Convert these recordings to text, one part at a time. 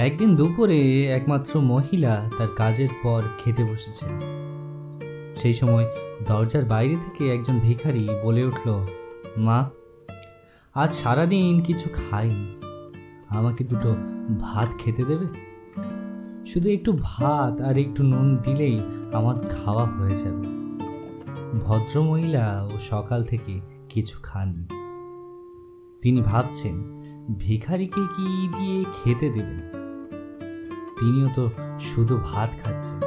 একদিন দুপুরে একমাত্র মহিলা তার কাজের পর খেতে বসেছেন সেই সময় দরজার বাইরে থেকে একজন ভিখারি বলে উঠল, মা, আজ সারাদিন কিছু খাইনি। আমাকে দুটো ভাত খেতে দেবে? শুধু একটু ভাত আর একটু নুন দিলেই আমার খাওয়া হয়ে যাবে। ভদ্রমহিলা ও সকাল থেকে কিছু খাননি। তিনি ভাবছেন, ভিখারিকে কি দিয়ে খেতে দেবেন তিনিও তো শুধু ভাত খাচ্ছেন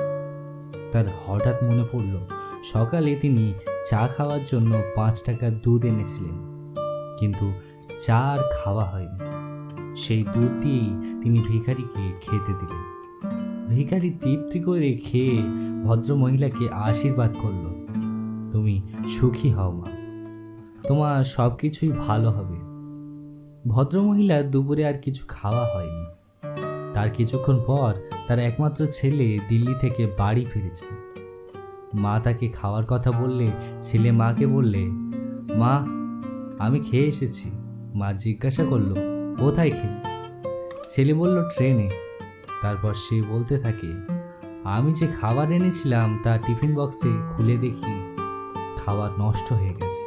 তার হঠাৎ মনে পড়ল, সকালে তিনি চা খাওয়ার জন্য পাঁচ টাকার দুধ এনেছিলেন, কিন্তু চা আর খাওয়া হয়নি। সেই দুধ দিয়েই তিনি ভিখারিকে খেতে দিলেন। ভিখারি তৃপ্তি করে খেয়ে ভদ্র মহিলাকে আশীর্বাদ করল, তুমি সুখী হও মা, তোমার সব কিছুই ভালো হবে। ভদ্রমহিলা দুপুরে আর কিছু খাওয়া হয়নি। তার কিছুক্ষণ পর তার একমাত্র ছেলে দিল্লি থেকে বাড়ি ফিরেছে। মা তাকে খাওয়ার কথা বললে ছেলে মাকে বললে, মা, আমি খেয়ে এসেছি। মা জিজ্ঞাসা করল, কোথায় খেলি? ছেলে বলল, ট্রেনে। তারপর সে বলতে থাকে, আমি যে খাবার এনেছিলাম তা টিফিন বক্সে খুলে দেখি, খাবার নষ্ট হয়ে গেছে।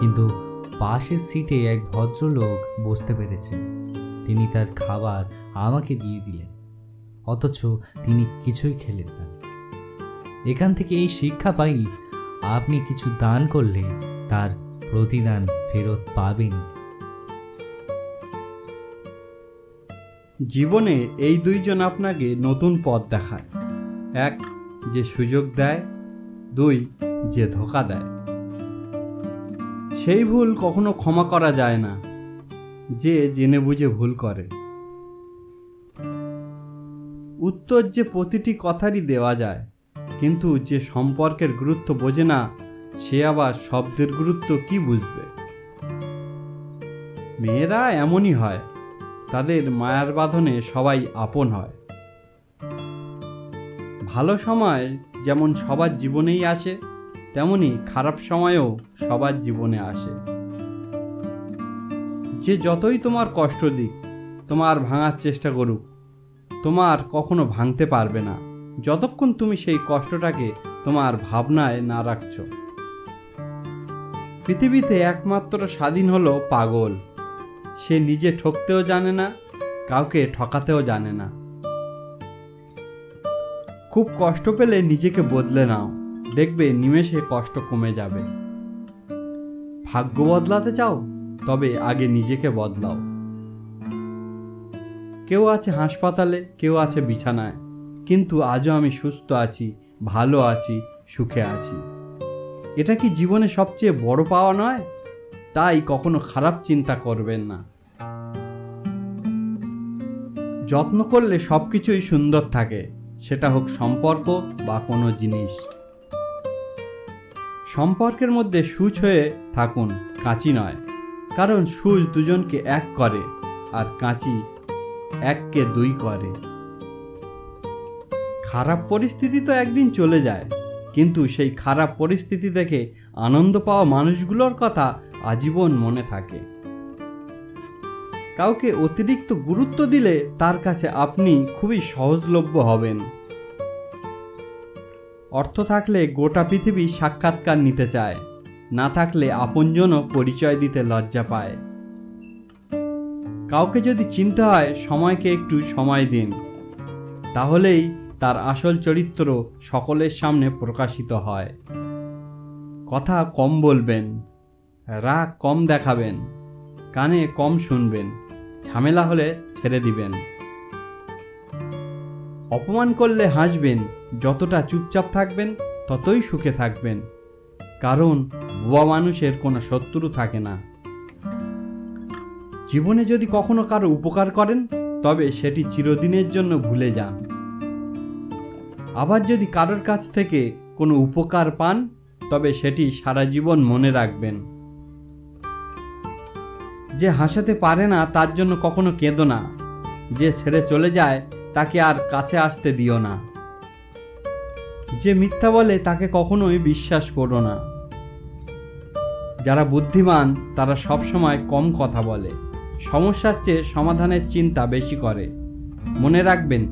কিন্তু পাশের সিটে এক ভদ্রলোক বসতে পেরেছেন তিনি তার খাবার আমাকে দিয়ে দিলেন, অথচ তিনি কিছুই খেলেন না। এখান থেকে এই শিক্ষা পাই, আপনি কিছু দান করলে তার প্রতিদান ফেরত পাবেন। জীবনে এই দুইজন আপনাকে নতুন পথ দেখায়। এক, যে সুযোগ দেয়। দুই, যে ধোকা দেয়। সেই ভুল কখনো ক্ষমা করা যায় না। যে জেনে বুঝে ভুল করে। উত্তর যে প্রতিটি কথারই দেওয়া যায়, কিন্তু যে সম্পর্কের গুরুত্ব বোঝে না, সে আবার শব্দের গুরুত্ব কি বুঝবে? মেয়েরা এমনই হয়, তাদের মায়ার বাঁধনে সবাই আপন হয়। ভালো সময় যেমন সবার জীবনেই আসে, তেমনি খারাপ সময়ও সবার জীবনে আসে। যে যতই তোমার কষ্ট দিক, তোমার ভাঙার চেষ্টা করুক। তোমার কখনো ভাঙতে পারবে না। যতক্ষণ তুমি সেই কষ্টটাকে তোমার ভাবনায় না রাখছ। পৃথিবীতে একমাত্র স্বাধীন হলো পাগল। সে নিজে ঠকতেও জানে না, কাউকে ঠকাতেও জানে না। খুব কষ্ট পেলে নিজেকে বদলে নাও। দেখবে নিমেষে কষ্ট কমে যাবে। ভাগ্য বদলাতে চাও? তবে আগে নিজেকে বদলাও। কেউ আছে হাসপাতালে, কেউ আছে বিছানায়, কিন্তু আজও আমি সুস্থ আছি, ভালো আছি, সুখে আছি। এটা কি জীবনে সবচেয়ে বড় পাওয়া নয়? তাই কখনো খারাপ চিন্তা করবেন না। যত্ন করলে সব কিছুই সুন্দর থাকে, সেটা হোক সম্পর্ক বা কোনো জিনিস। সম্পর্কের মধ্যে সুচ হয়ে থাকুন, কাঁচি নয়। কারণ সুচ দুজনকে এক করে আর কাঁচি এককে দুই করে। খারাপ পরিস্থিতি তো একদিন চলে যায়, কিন্তু সেই খারাপ পরিস্থিতি দেখে আনন্দ পাওয়া মানুষগুলোর কথা আজীবন মনে থাকে। কাউকে অতিরিক্ত গুরুত্ব দিলে তার কাছে আপনি খুবই সহজলভ্য হবেন। অর্থ থাকলে গোটা পৃথিবী সাক্ষাৎকার নিতে চায়। না থাকলে আপনজনও পরিচয় দিতে লজ্জা পায়। কাউকে যদি চিনতে হয়, সময়কে একটু সময় দিন। তাহলেই তার আসল চরিত্র সকলের সামনে প্রকাশিত হয়। কথা কম বলবেন, রাগ কম দেখাবেন, কানে কম শুনবেন, ঝামেলা হলে ছেড়ে দিবেন। অপমান করলে হাসবেন, যতটা চুপচাপ থাকবেন, ততই সুখে থাকবেন। কারণ বুয়া মানুষের কোনো শত্রু থাকে না। জীবনে যদি কখনো কারও উপকার করেন, তবে সেটি চিরদিনের জন্য ভুলে যান। আবার যদি কারোর কাছ থেকে কোনো উপকার পান, তবে সেটি সারা জীবন মনে রাখবেন। যে হাসাতে পারে না, তার জন্য কখনো কেঁদো না। যে ছেড়ে চলে যায়, তাকে আর কাছে আসতে দিও না। যে মিথ্যা বলে, তাকে কখনোই বিশ্বাস করো না। যারা বুদ্ধিমান, তারা সবসময় কম কথা বলে। সমস্যার চেয়ে সমাধানের চিন্তা বেশি করে। মনে রাখবেন,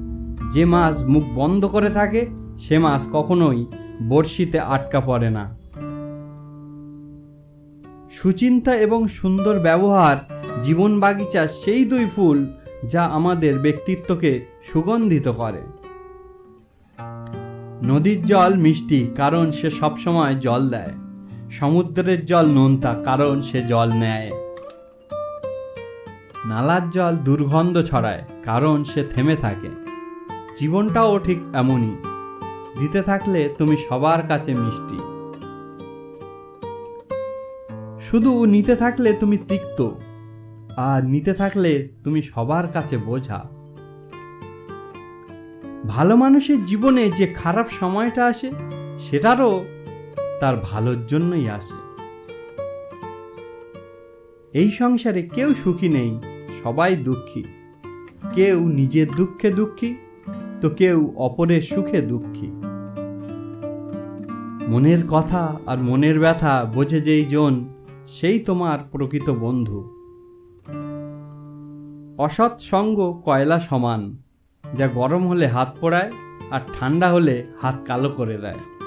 যে মাছ মুখ বন্ধ করে থাকে, সে মাছ কখনোই বড়শিতে আটকা পড়ে না। সুচিন্তা এবং সুন্দর ব্যবহার, জীবন বাগিচার সেই দুই ফুল যা আমাদের ব্যক্তিত্বকে সুগন্ধিত করে। নদীর জল মিষ্টি, কারণ সে সবসময় জল দেয়। সমুদ্রের জল নোনতা, কারণ সে জল নেয়। নালার জল দুর্গন্ধ ছড়ায়, কারণ সে থেমে থাকে। জীবনটাও ঠিক এমনই। দিতে থাকলে তুমি সবার কাছে মিষ্টি। শুধু নিতে থাকলে তুমি তিক্ত, আর নিতে থাকলে তুমি সবার কাছে বোঝা। ভালো মানুষের জীবনে যে খারাপ সময়টা আসে, সেটারও তার ভালোর জন্যই আসে। এই সংসারে কেউ সুখী নেই, সবাই দুঃখী। কেউ নিজের দুঃখে দুঃখী, তো কেউ অপরের সুখে দুঃখী। মনের কথা আর মনের ব্যথা বোঝে যেই জন, সেই তোমার প্রকৃত বন্ধু। অসৎ সঙ্গ কয়লা সমান, যা গরম হলে হাত পোড়ায় আর ঠান্ডা হলে হাত কালো করে দেয়।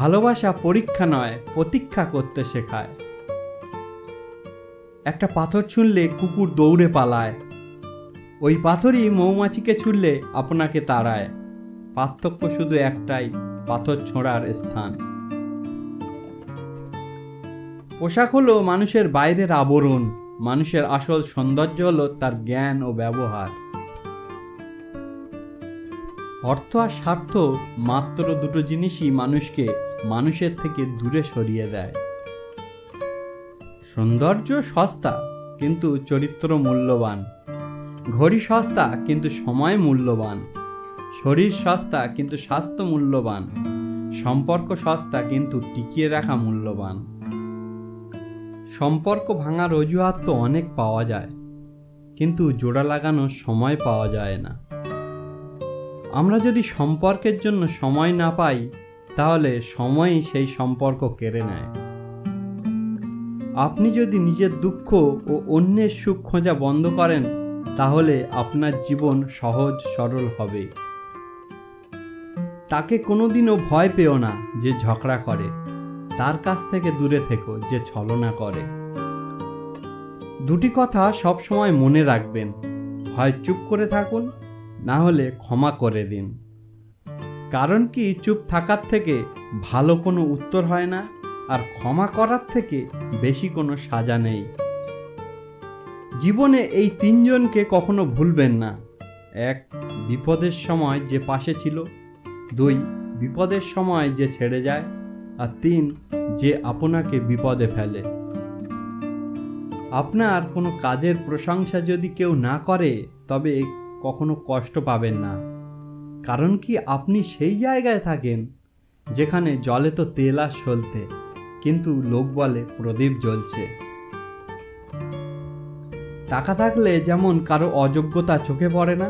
ভালোবাসা পরীক্ষা নয়, প্রতীক্ষা করতে শেখায়। একটা পাথর ছুঁড়লে কুকুর দৌড়ে পালায়। ওই পাথরই মৌমাছিকে ছুঁড়লে আপনাকে তাড়ায়। পার্থক্য শুধু একটাই, পাথর ছোঁড়ার স্থান। পোশাক হলো মানুষের বাইরের আবরণ, মানুষের আসল সৌন্দর্য হলো তার জ্ঞান ও ব্যবহার। অর্থ আর স্বার্থ মাত্র দুটো জিনিসই মানুষকে মানুষের থেকে দূরে সরিয়ে দেয়। সৌন্দর্য সস্তা, কিন্তু চরিত্র মূল্যবান। ঘড়ি সস্তা, কিন্তু সময় মূল্যবান। শরীর সস্তা, কিন্তু স্বাস্থ্য মূল্যবান। সম্পর্ক সস্তা, কিন্তু টিকিয়ে রাখা মূল্যবান। সম্পর্ক ভাঙার অজুহাত তো অনেক পাওয়া যায়, কিন্তু জোড়া লাগানোর সময় পাওয়া যায় না। আমরা যদি সম্পর্কের জন্য সময় না পাই তাহলে সময়ই সেই সম্পর্ক কেড়ে নেয়। আপনি যদি নিজের দুঃখ ও অন্যের সুখ খোঁজা বন্ধ করেন, তাহলে আপনার জীবন সহজ সরল হবে। তাকে কোনোদিনও ভয় পেও না যে ঝগড়া করে। তার কাছ থেকে দূরে থেকো যে ছলনা করে। দুটি কথা সব সময় মনে রাখবেন। হয় চুপ করে থাকুন, না হলে ক্ষমা করে দিন। কারণ কি চুপ থাকার থেকে ভালো কোনো উত্তর হয় না আর ক্ষমা করার থেকে বেশি কোনো সাজা নেই। জীবনে এই তিনজনকে কখনো ভুলবেন না। এক, বিপদের সময় যে পাশে ছিল। দুই, বিপদের সময় যে ছেড়ে যায়। আর তিন, যে আপনাকে বিপদে ফেলে। আপনার কোনো কাজের প্রশংসা যদি কেউ না করে, তবে কখনো কষ্ট পাবেন না। কারণ কি আপনি সেই জায়গায় থাকেন যেখানে জলে তো তেল আর সলতে, কিন্তু লোক বলে প্রদীপ জ্বলছে। টাকা থাকলে যেমন কারও অযোগ্যতা চোখে পড়ে না,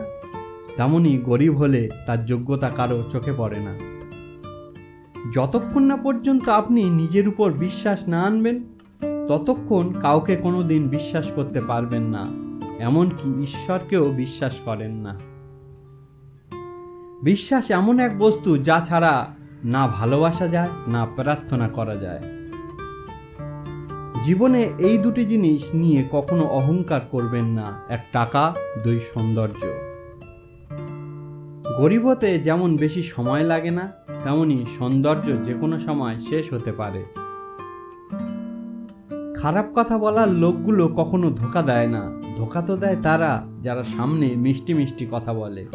তেমনই গরিব হলে তার যোগ্যতা কারও চোখে পড়ে না। যতক্ষণ না পর্যন্ত আপনি নিজের উপর বিশ্বাস না আনবেন, ততক্ষণ কাউকে কোনো দিন বিশ্বাস করতে পারবেন না, এমনকি ঈশ্বরকেও বিশ্বাস করেন না। বিশ্বাস এমন এক বস্তু যা ছাড়া না ভালোবাসা যায়, না প্রার্থনা করা যায়। জীবনে এই দুটি জিনিস নিয়ে কখনো অহংকার করবেন না, এক টাকা, দুই সৌন্দর্য। গরিব হতে যেমন বেশি সময় লাগে না, তেমনি সৌন্দর্য যে কোনো সময় শেষ হতে পারে। খারাপ কথা বলার লোকগুলো কখনো ধোকা দেয় না। ধোকা তো দেয় তারা যারা সামনে মিষ্টি মিষ্টি কথা বলে।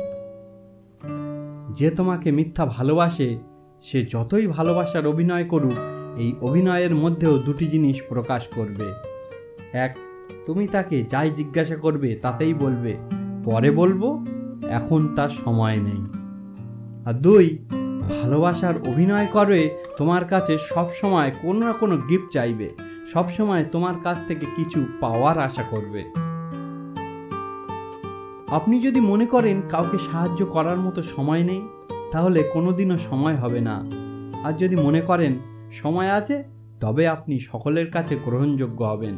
যে তোমাকে মিথ্যা ভালোবাসে, সে যতই ভালোবাসার অভিনয় করুক, এই অভিনয়ের মধ্যেও দুটি জিনিস প্রকাশ করবে। এক, তুমি তাকে যাই জিজ্ঞাসা করবে, তাতেই বলবে, পরে বলব, এখন তার সময় নেই। আর দুই, ভালোবাসার অভিনয় করে, তোমার কাছে সব সময় কোনো না কোনো গিফট চাইবে সব সময় তোমার কাছ থেকে কিছু পাওয়ার আশা করবে। আপনি যদি মনে করেন কাউকে সাহায্য করার মতো সময় নেই, তাহলে কোনোদিনও সময় হবে না। আর যদি মনে করেন সময় আছে, তবে আপনি সকলের কাছে গ্রহণযোগ্য হবেন।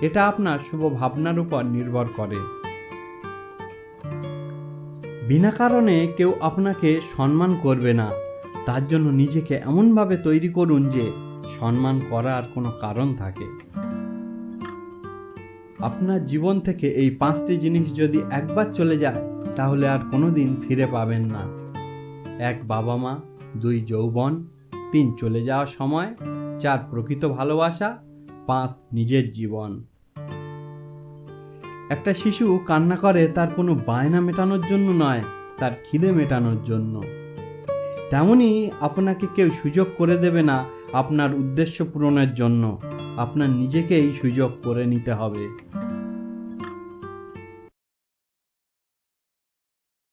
এটা আপনার শুভ ভাবনার উপর নির্ভর করে। বিনা কারণে কেউ আপনাকে সম্মান করবে না। তার জন্য নিজেকে এমনভাবে তৈরি করুন যে সম্মান করার কোনো কারণ থাকে। আপনার জীবন থেকে এই পাঁচটি জিনিস যদি একবার চলে যায়, তাহলে আর কোনোদিন ফিরে পাবেন না। এক বাবা মা, দুই যৌবন, তিন চলে যাওয়ার সময়, চার প্রকৃত ভালোবাসা, পাঁচ নিজের জীবন। একটা শিশু কান্না করে তার কোনো বায়না মেটানোর জন্য নয়, তার খিদে মেটানোর জন্য। তেমনি আপনাকে কেউ সুযোগ করে দেবে না আপনার উদ্দেশ্য পূরণের জন্য। আপনার নিজেকেই সুযোগ করে নিতে হবে।